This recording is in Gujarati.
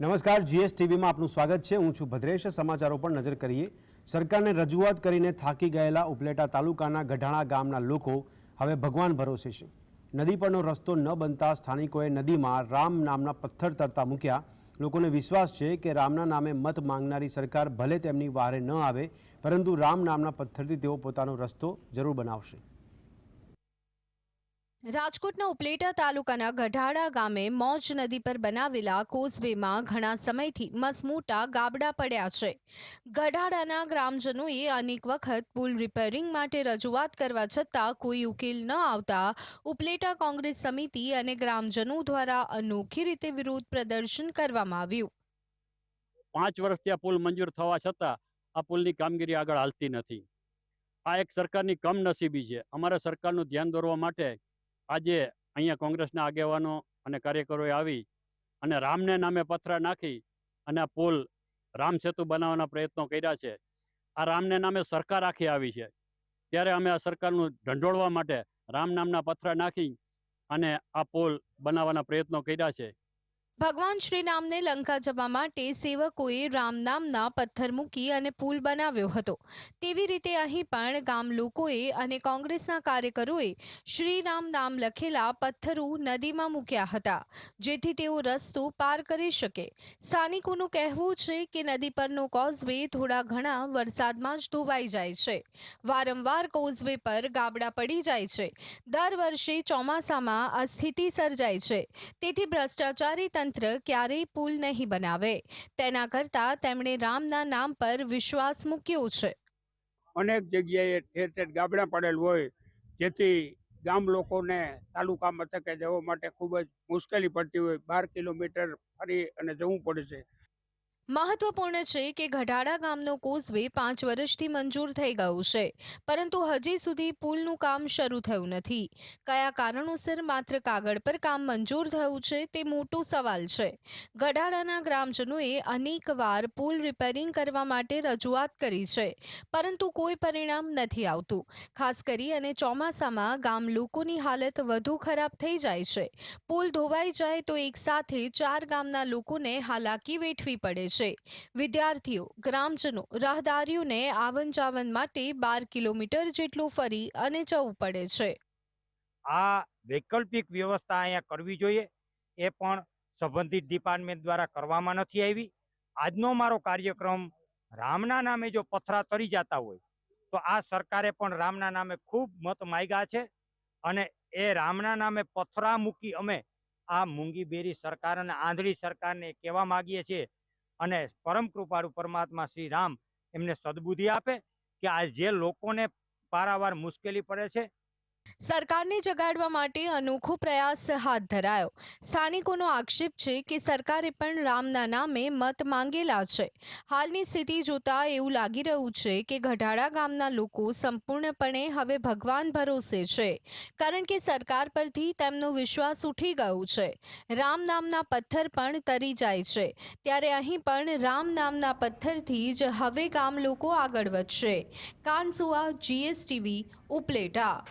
નમસ્કાર, જીએસટીવીમાં આપનું સ્વાગત છે. હું છું ભદ્રેશ. સમાચારો પર નજર કરીએ. સરકારને રજૂઆત કરીને થાકી ગયેલા ઉપલેટા તાલુકાના ગઢાણા ગામના લોકો હવે ભગવાન ભરોસે છે. નદી પરનો રસ્તો ન બનતા સ્થાનિકોએ નદીમાં રામ નામના પથ્થર તરતા મૂક્યા. લોકોને વિશ્વાસ છે કે રામના નામે મત માંગનારી સરકાર ભલે તેમની વારે ન આવે, પરંતુ રામ નામના પથ્થરથી તેઓ પોતાનો રસ્તો જરૂર બનાવશે. રાજકોટના ઉપલેટા તાલુકાના ગઢાડા ગામે મોજ નદી પર બનાવેલા કોઝવેમાં ઘણા સમયથી મસમોટા ગાબડા પડ્યા છે. ગઢાડાના ગ્રામજનોએ અનેક વખત પુલ રિપેરિંગ માટે રજૂઆત કરવા છતાં કોઈ ઉકેલ ન આવતા ઉપલેટા કોંગ્રેસ સમિતિ અને ગ્રામજનો દ્વારા અનોખી રીતે વિરોધ પ્રદર્શન કરવામાં આવ્યું. પાંચ વર્ષથી આ પુલ મંજૂર થવા છતાં આ પુલની કામગીરી આગળ હાલતી નથી. આ એક સરકારની કમનસીબી છે. અમારા સરકારનું ધ્યાન દોરવા માટે આજે અહીંયા કોંગ્રેસના આગેવાનો અને કાર્યકરોએ આવી અને રામને નામે પથરા નાખી અને આ પુલ રામ સેતુ બનાવવાના પ્રયત્નો કર્યા છે. આ રામને નામે સરકાર આખી આવી છે. ત્યારે અમે આ સરકારનું ઢંઢોળવા માટે રામ નામના પથરા નાખી અને આ પુલ બનાવવાના પ્રયત્નો કર્યા છે. ભગવાન શ્રી લંકા જવા માટે સેવકોએ રામ નામના પથ્થર મૂકી અને પુલ બનાવ્યો હતો. તેવી રીતે અહીં પણ ગામ લોકોએ અને કોંગ્રેસના કાર્યકરોએ શ્રી નામ લખેલા પથ્થરો નદીમાં મૂક્યા હતા, જેથી તેઓ રસ્તો પાર કરી શકે. સ્થાનિકોનું કહેવું છે કે નદી પરનો કોઝવે થોડા ઘણા વરસાદમાં જ ધોવાઈ જાય છે. વારંવાર કોઝવે પર ગાબડા પડી જાય છે. દર વર્ષે ચોમાસામાં આ સ્થિતિ સર્જાય છે. તેથી ભ્રષ્ટાચારી તંત્ર ક્યારેય પુલ નહીં બનાવે. તેના કરતાં તેમણે રામના નામ પર વિશ્વાસ મૂક્યો છે. અનેક જગ્યાએ ઠેર ઠેર ગાબડા પડેલ હોય, જેથી ગામ લોકોને તાલુકા મથકે જવા માટે ખૂબ જ મુશ્કેલી પડતી હોય. બાર કિલોમીટર ફરી અને જવું પડે છે. મહત્વપૂર્ણ છે કે ગઢાડા ગામનો કોઝવે પાંચ વર્ષથી મંજૂર થઈ ગયું છે. પરંતુ હજી સુધી પુલનું કામ શરૂ થયું નથી. કયા કારણોસર માત્ર કાગળ પર કામ મંજૂર થયું છે તે મોટો સવાલ છે. ગઢાડાના ગ્રામજનોએ અનેકવાર પુલ રિપેરિંગ કરવા માટે રજૂઆત કરી છે, પરંતુ કોઈ પરિણામ નથી આવતું. ખાસ કરી અને ચોમાસામાં ગામ લોકોની હાલત વધુ ખરાબ થઈ જાય છે. પુલ ધોવાઈ જાય તો એકસાથે ચાર ગામના લોકોને હાલાકી વેઠવી પડે છે. વિદ્યાર્થીઓ, ગ્રામજનો, રાહદારીઓને આવન જાવન માટે બાર કિલોમીટર જેટલું ફરી અને જવું પડે છે. આ વૈકલ્પિક વ્યવસ્થા અહીંયા કરવી જોઈએ. એ પણ સંબંધિત ડિપાર્ટમેન્ટ દ્વારા કરવામાં નથી આવી. આજનો મારો કાર્યક્રમ રામના નામે જો પથરા તરી જતા હોય, તો આ સરકારે પણ રામના નામે ખૂબ મત માગ્યા છે અને એ રામના નામે પથરા મૂકી અમે આ મૂંગીબેરી સરકાર અને આંધળી સરકારને કહેવા માંગીએ છીએ અને પરમ કૃપાળુ પરમાત્મા શ્રી રામ એમને સદબુદ્ધિ આપે કે આ જે લોકોને પારાવાર મુશ્કેલી પડે છે સરકારને જગાડવા માટે અનોખો પ્રયાસ હાથ ધરાયો. સ્થાનિકોનો આક્ષેપ છે કે સરકારે પણ રામના નામે મત માંગેલા છે. હાલની સ્થિતિ જોતા એવું લાગી રહ્યું છે કે ગઢાડા ગામના લોકો સંપૂર્ણપણે હવે ભગવાન ભરોસે છે, કારણ કે સરકાર પરથી તેમનો વિશ્વાસ ઉઠી ગયો છે. રામ નામના પથ્થર પણ તરી જાય છે. ત્યારે અહીં પણ રામ નામના પથ્થરથી જ હવે ગામ લોકો આગળ વધશે. કાનસુઆ, જીએસટીવી, ઉપલેટા